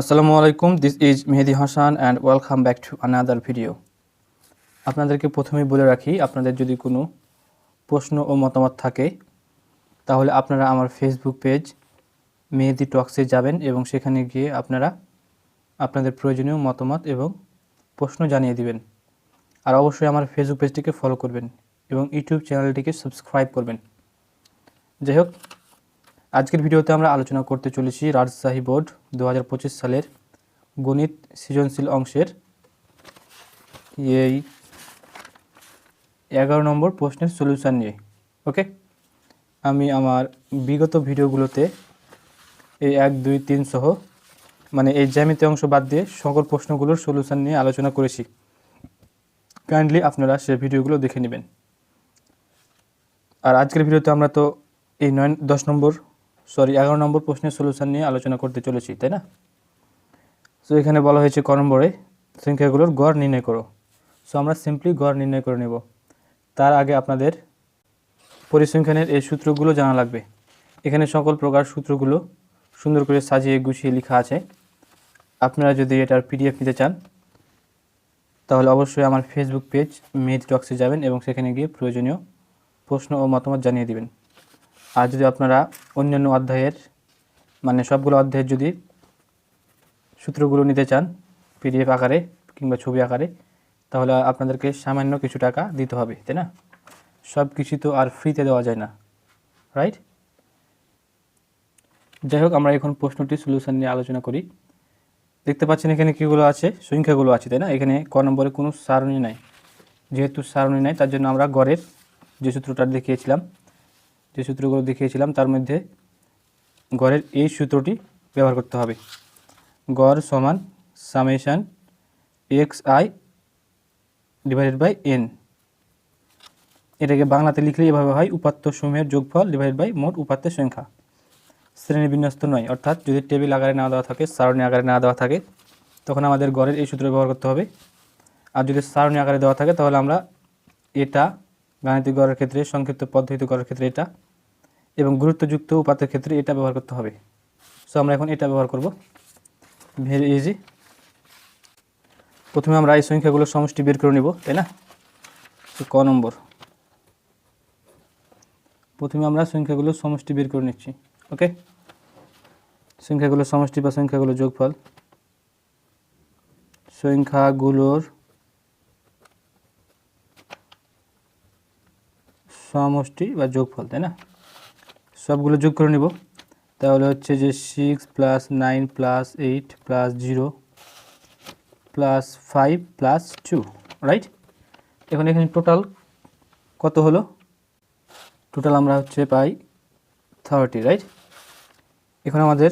আসসালামু আলাইকুম this is Mehedi Hasan and welcome back to another video আপনাদেরকে প্রথমেই বলে রাখি, আপনাদের যদি কোনো প্রশ্ন ও মতামত থাকে, তাহলে আপনারা আমার ফেসবুক পেজ মেহেদি টক্সে যাবেন এবং সেখানে গিয়ে আপনারা আপনাদের প্রয়োজনীয় মতামত এবং প্রশ্ন জানিয়ে দিবেন। আর অবশ্যই আমার ফেসবুক পেজটিকে ফলো করবেন এবং ইউটিউব চ্যানেলটিকে সাবস্ক্রাইব করবেন। যাই হোক আজকের ভিডিওতে আমরা আলোচনা করতে চলেছি রাজশাহী বোর্ড দু হাজার পঁচিশ সালের গণিত সৃজনশীল অংশের। এই এগারো নম্বর প্রশ্নের সলিউশান নিয়ে ওকে আমি আমার বিগত ভিডিওগুলোতে এই এক, দুই, তিন সহ মানে এই জ্যামিতি অংশ বাদ দিয়ে সকল প্রশ্নগুলোর সলিউশান নিয়ে আলোচনা করেছি। কাইন্ডলি আপনারা সে ভিডিওগুলো দেখে নেবেন। আর আজকের ভিডিওতে আমরা তো এই নয়, দশ নম্বর সরি, এগারো নম্বর প্রশ্নের সলিউশন নিয়ে আলোচনা করতে চলেছি, তাই না? সো এখানে বলা হয়েছে ক নম্বরে, সংখ্যাগুলোর গড় নির্ণয় করো। সো আমরা সিম্পলি গড় নির্ণয় করে নেব। তার আগে আপনাদের পরিসংখ্যানের এই সূত্রগুলো জানা লাগবে। এখানে সকল প্রকার সূত্রগুলো সুন্দর করে সাজিয়ে গুছিয়ে লেখা আছে। আপনারা যদি এটার পিডিএফ নিতে চান, তাহলে অবশ্যই আমার ফেসবুক পেজ মেড টক্সে যাবেন এবং সেখানে গিয়ে প্রয়োজনীয় প্রশ্ন ও মতামত জানিয়ে দিবেন। আর যদি আপনারা অন্যান্য অধ্যায়ের মানে সবগুলো অধ্যায়ের যদি সূত্রগুলো নিতে চান, পিডিএফ আকারে কিংবা ছবি আকারে, তাহলে আপনাদেরকে সামান্য কিছু টাকা দিতে হবে, তাই না? সব কিছু তো আর ফ্রিতে দেওয়া যায় না রাইট যাই হোক, আমরা এখন প্রশ্নটি সলিউশন নিয়ে আলোচনা করি। দেখতে পাচ্ছেন এখানে কীগুলো আছে? সংখ্যাগুলো আছে, তাই না? এখানে ক নম্বরে কোনো সারণী নাই। যেহেতু সারণী নাই, তার জন্য আমরা গড়ের যে সূত্রটা দেখিয়েছিলাম যে সূত্রগুলো দেখিয়েছিলাম, তার মধ্যে গড়ের এই সূত্রটি ব্যবহার করতে হবে। গড় সমান summation X I divided by N এটাকে বাংলাতে লিখলে এভাবে হয়, উপাত্ত সমূহের যোগফল ডিভাইডেড বাই মোট উপাত্তের সংখ্যা। শ্রেণি বিন্যস্ত নয়, অর্থাৎ যদি টেবিল আকারে না দেওয়া থাকে, সারণী আকারে না দেওয়া থাকে, তখন আমাদের গড়ের এই সূত্র ব্যবহার করতে হবে। আর যদি সারণী আকারে দেওয়া থাকে, তাহলে আমরা এটা গাণিতিক গড়ের ক্ষেত্রে, সংক্ষিপ্ত পদ্ধতি গড়ের ক্ষেত্রে এটা এবং গুরুত্বযুক্ত উপাত্তের ক্ষেত্রে এটা ব্যবহার করতে হবে। সো আমরা এখন এটা ব্যবহার করব। ভেরি ইজি প্রথমে আমরা এই সংখ্যাগুলোর সমষ্টি বের করে নিব, তাই না? ক নম্বর। প্রথমে আমরা সংখ্যাগুলো সমষ্টি বের করে নিচ্ছি ওকে সংখ্যাগুলোর সমষ্টি বা সংখ্যাগুলো যোগফল। সংখ্যাগুলোর সমষ্টি বা যোগফল, তাই না? সবগুলো যোগ করে নিব। তাহলে হচ্ছে যে six plus nine plus eight plus zero plus five plus two right এখন এখানে টোটাল কত হলো? টোটাল আমরা হচ্ছে পাই থার্টি রাইট এখন আমাদের